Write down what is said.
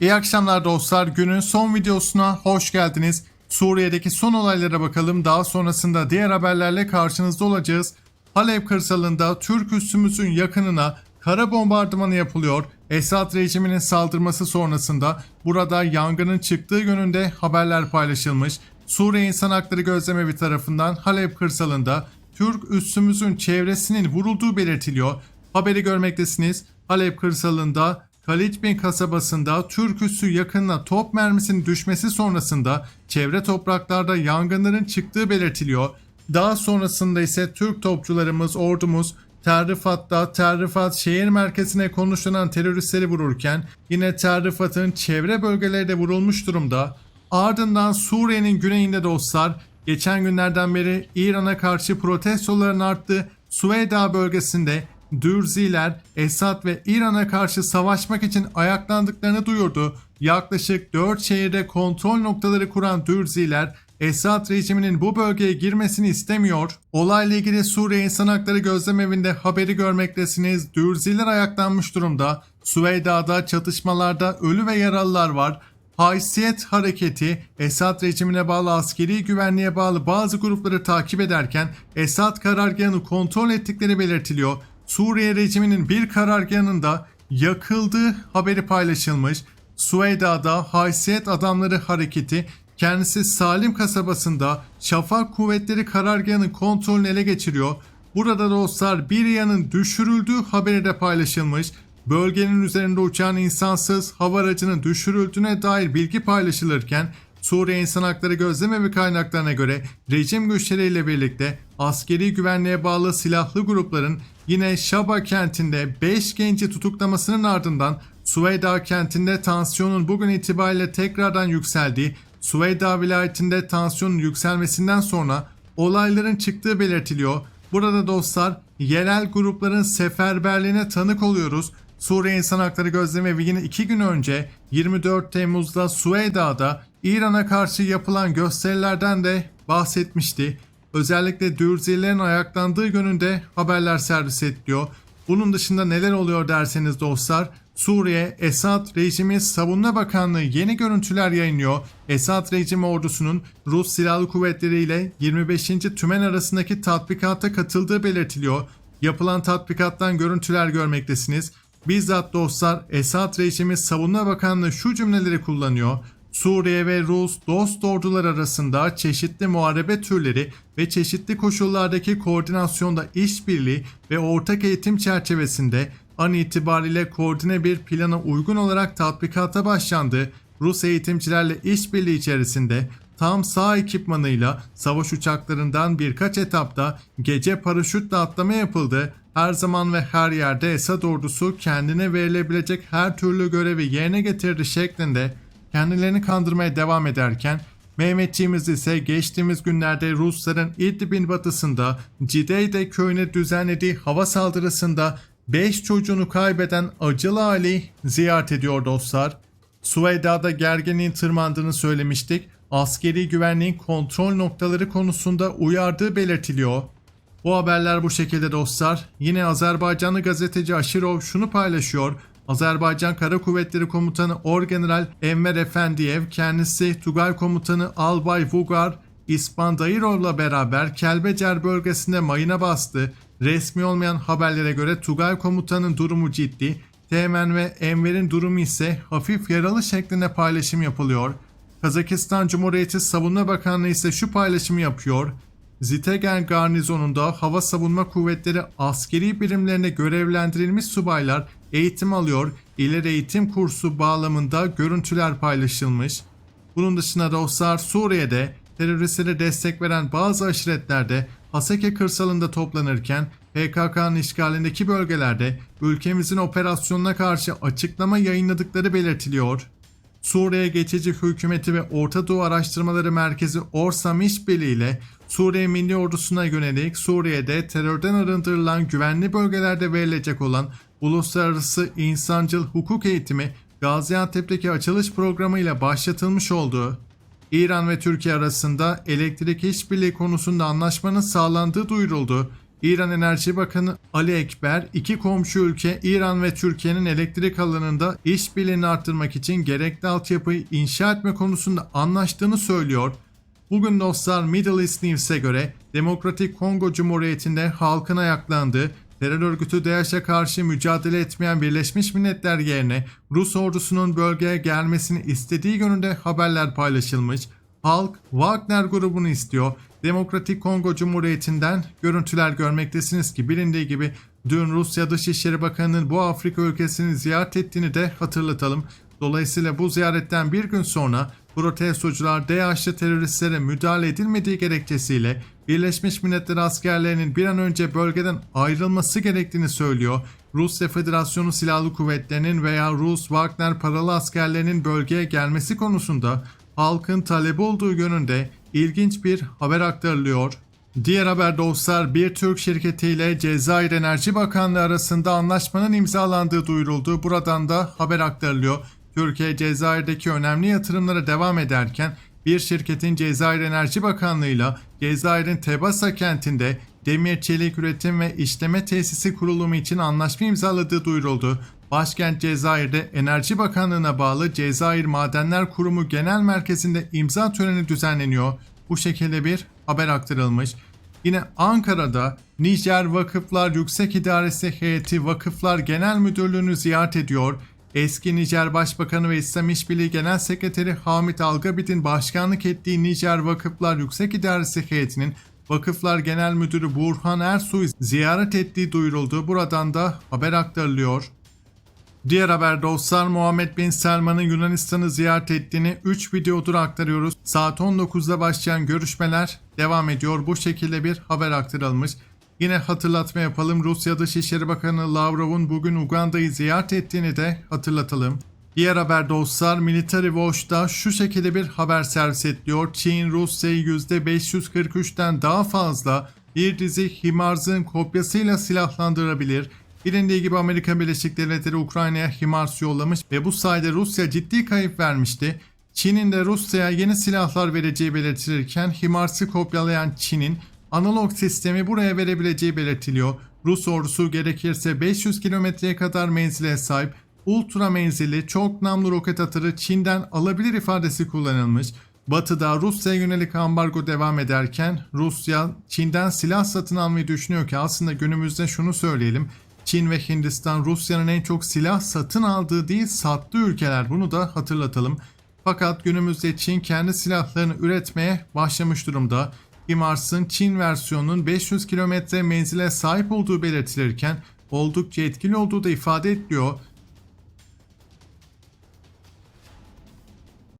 İyi akşamlar dostlar. Günün son videosuna hoş geldiniz. Suriye'deki son olaylara bakalım. Daha sonrasında diğer haberlerle karşınızda olacağız. Halep kırsalında Türk üssümüzün yakınına kara bombardımanı yapılıyor. Esad rejiminin saldırması sonrasında burada yangının çıktığı yönünde haberler paylaşılmış. Suriye İnsan Hakları Gözlemevi tarafından Halep kırsalında Türk üssümüzün çevresinin vurulduğu belirtiliyor. Haberi görmektesiniz. Halep kırsalında Kalitbin kasabasında Türk üssü yakınına top mermisinin düşmesi sonrasında çevre topraklarda yangınların çıktığı belirtiliyor. Daha sonrasında ise Türk topçularımız, ordumuz Terrifat'ta Terrifat şehir merkezine konuşlanan teröristleri vururken yine Terrifat'ın çevre bölgeleri de vurulmuş durumda. Ardından Suriye'nin güneyinde dostlar geçen günlerden beri İran'a karşı protestoların arttığı Süveyda bölgesinde Dürziler Esad ve İran'a karşı savaşmak için ayaklandıklarını duyurdu. Yaklaşık 4 şehirde kontrol noktaları kuran Dürziler Esad rejiminin bu bölgeye girmesini istemiyor. Olayla ilgili Suriye İnsan Hakları Gözlemevinde haberi görmektesiniz. Dürziler ayaklanmış durumda. Süveyda'da çatışmalarda ölü ve yaralılar var. Haysiyet hareketi Esad rejimine bağlı askeri güvenliğe bağlı bazı grupları takip ederken Esad karargahını kontrol ettikleri belirtiliyor. Suriye rejiminin bir karargahında yakıldığı haberi paylaşılmış. Süveyda'da Haysiyet Adamları Hareketi kendisi Salim kasabasında Şafak Kuvvetleri karargahının kontrolünü ele geçiriyor. Burada dostlar bir yanın düşürüldüğü haberi de paylaşılmış. Bölgenin üzerinde uçan insansız hava aracının düşürüldüğüne dair bilgi paylaşılırken Suriye İnsan Hakları Gözlemevi kaynaklarına göre rejim güçleriyle birlikte askeri güvenliğe bağlı silahlı grupların yine Şaba kentinde 5 genci tutuklamasının ardından Süveyda kentinde tansiyonun bugün itibariyle tekrardan yükseldiği, Süveyda vilayetinde tansiyonun yükselmesinden sonra olayların çıktığı belirtiliyor. Burada dostlar yerel grupların seferberliğine tanık oluyoruz. Suriye İnsan Hakları Gözlemevi yine 2 gün önce 24 Temmuz'da Süveyda'da İran'a karşı yapılan gösterilerden de bahsetmişti. Özellikle Dürzilerin ayaklandığı yönünde haberler servis ediliyor. Bunun dışında neler oluyor derseniz dostlar Suriye Esad rejimi Savunma Bakanlığı yeni görüntüler yayınlıyor. Esad rejimi ordusunun Rus Silahlı Kuvvetleri ile 25. Tümen arasındaki tatbikata katıldığı belirtiliyor. Yapılan tatbikattan görüntüler görmektesiniz. Bizzat dostlar Esad rejimi Savunma Bakanlığı şu cümleleri kullanıyor. Suriye ve Rus dost ordular arasında çeşitli muharebe türleri ve çeşitli koşullardaki koordinasyonda işbirliği ve ortak eğitim çerçevesinde an itibariyle koordine bir plana uygun olarak tatbikata başlandı. Rus eğitimcilerle işbirliği içerisinde tam sağ ekipmanıyla savaş uçaklarından birkaç etapta gece paraşütle atlama yapıldı. Her zaman ve her yerde Esad ordusu kendine verilebilecek her türlü görevi yerine getirdi şeklinde kendilerini kandırmaya devam ederken Mehmetçiğimiz ise geçtiğimiz günlerde Rusların İdlib'in batısında Cideyde köyüne düzenlediği hava saldırısında 5 çocuğunu kaybeden acılı aileyi ziyaret ediyor dostlar. Süveyda'da gerginliğin tırmandığını söylemiştik. Askeri güvenliğin kontrol noktaları konusunda uyardığı belirtiliyor. Bu haberler bu şekilde dostlar. Yine Azerbaycanlı gazeteci Aşirov şunu paylaşıyor. Azerbaycan Kara Kuvvetleri Komutanı Orgeneral Enver Efendiyev kendisi Tugay Komutanı Albay Vugar İspandayirov'la beraber Kelbecer bölgesinde mayına bastı. Resmi olmayan haberlere göre Tugay Komutan'ın durumu ciddi, Teğmen ve Enver'in durumu ise hafif yaralı şeklinde paylaşım yapılıyor. Kazakistan Cumhuriyeti Savunma Bakanlığı ise şu paylaşımı yapıyor. Zitegen garnizonunda hava savunma kuvvetleri askeri birimlerine görevlendirilmiş subaylar eğitim alıyor, ileri eğitim kursu bağlamında görüntüler paylaşılmış. Bunun dışında dostlar Suriye'de teröristlere destek veren bazı aşiretlerde Haseke kırsalında toplanırken PKK'nın işgalindeki bölgelerde ülkemizin operasyonuna karşı açıklama yayınladıkları belirtiliyor. Suriye Geçici Hükümeti ve Orta Doğu Araştırmaları Merkezi Orsam İşbirliği ile Suriye Milli Ordusu'na yönelik Suriye'de terörden arındırılan güvenli bölgelerde verilecek olan Uluslararası İnsancıl Hukuk Eğitimi Gaziantep'teki açılış programı ile başlatılmış oldu. İran ve Türkiye arasında elektrik işbirliği konusunda anlaşmanın sağlandığı duyuruldu. İran Enerji Bakanı Ali Ekber, iki komşu ülke İran ve Türkiye'nin elektrik alanında işbirliğini arttırmak için gerekli altyapıyı inşa etme konusunda anlaştığını söylüyor. Bugün dostlar Middle East News'e göre Demokratik Kongo Cumhuriyeti'nde halkın ayaklandığı terör örgütü DAEŞ'e karşı mücadele etmeyen Birleşmiş Milletler yerine Rus ordusunun bölgeye gelmesini istediği yönünde haberler paylaşılmış. Halk Wagner grubunu istiyor. Demokratik Kongo Cumhuriyeti'nden görüntüler görmektesiniz ki bilindiği gibi dün Rusya Dışişleri Bakanı'nın bu Afrika ülkesini ziyaret ettiğini de hatırlatalım. Dolayısıyla bu ziyaretten bir gün sonra protestocular DAEŞ'li teröristlere müdahale edilmediği gerekçesiyle Birleşmiş Milletler askerlerinin bir an önce bölgeden ayrılması gerektiğini söylüyor. Rusya Federasyonu Silahlı Kuvvetleri'nin veya Rus Wagner paralı askerlerinin bölgeye gelmesi konusunda halkın talebi olduğu yönünde ilginç bir haber aktarılıyor. Diğer haber dostlar bir Türk şirketiyle Cezayir Enerji Bakanlığı arasında anlaşmanın imzalandığı duyuruldu. Buradan da haber aktarılıyor. Türkiye Cezayir'deki önemli yatırımlara devam ederken bir şirketin Cezayir Enerji Bakanlığı'yla Cezayir'in Tebasa kentinde demir çelik üretim ve işleme tesisi kurulumu için anlaşma imzaladığı duyuruldu. Başkent Cezayir'de Enerji Bakanlığı'na bağlı Cezayir Madenler Kurumu Genel Merkezi'nde imza töreni düzenleniyor. Bu şekilde bir haber aktarılmış. Yine Ankara'da Nijer Vakıflar Yüksek İdaresi Heyeti Vakıflar Genel Müdürlüğü'nü ziyaret ediyor. Eski Nijer Başbakanı ve İslam İşbirliği Genel Sekreteri Hamit Algabid'in başkanlık ettiği Nijer Vakıflar Yüksek İdaresi Heyeti'nin Vakıflar Genel Müdürü Burhan Ersoy'u ziyaret ettiği duyuruldu. Buradan da haber aktarılıyor. Diğer haber dostlar Muhammed Bin Selman'ın Yunanistan'ı ziyaret ettiğini 3 videodur aktarıyoruz. Saat 19'da başlayan görüşmeler devam ediyor. Bu şekilde bir haber aktarılmış. Yine hatırlatma yapalım. Rusya Dışişleri Bakanı Lavrov'un bugün Uganda'yı ziyaret ettiğini de hatırlatalım. Diğer haber dostlar Military Watch'ta şu şekilde bir haber servis ediliyor. Çin Rusya'yı %543'ten daha fazla bir dizi HIMARS'ın kopyasıyla silahlandırabilir. Bilindiği gibi Amerika Birleşik Devletleri Ukrayna'ya HIMARS yollamış ve bu sayede Rusya ciddi kayıp vermişti. Çin'in de Rusya'ya yeni silahlar vereceği belirtilirken HIMARS'ı kopyalayan Çin'in analog sistemi buraya verebileceği belirtiliyor. Rus ordusu gerekirse 500 kilometreye kadar menzile sahip ultra menzilli çok namlu roket atırı Çin'den alabilir ifadesi kullanılmış. Batı'da Rusya'ya yönelik ambargo devam ederken Rusya Çin'den silah satın almayı düşünüyor ki aslında günümüzde şunu söyleyelim. Çin ve Hindistan Rusya'nın en çok silah satın aldığı değil sattığı ülkeler bunu da hatırlatalım. Fakat günümüzde Çin kendi silahlarını üretmeye başlamış durumda. HIMARS'ın Çin versiyonunun 500 kilometre menzile sahip olduğu belirtilirken oldukça etkili olduğu da ifade ediliyor.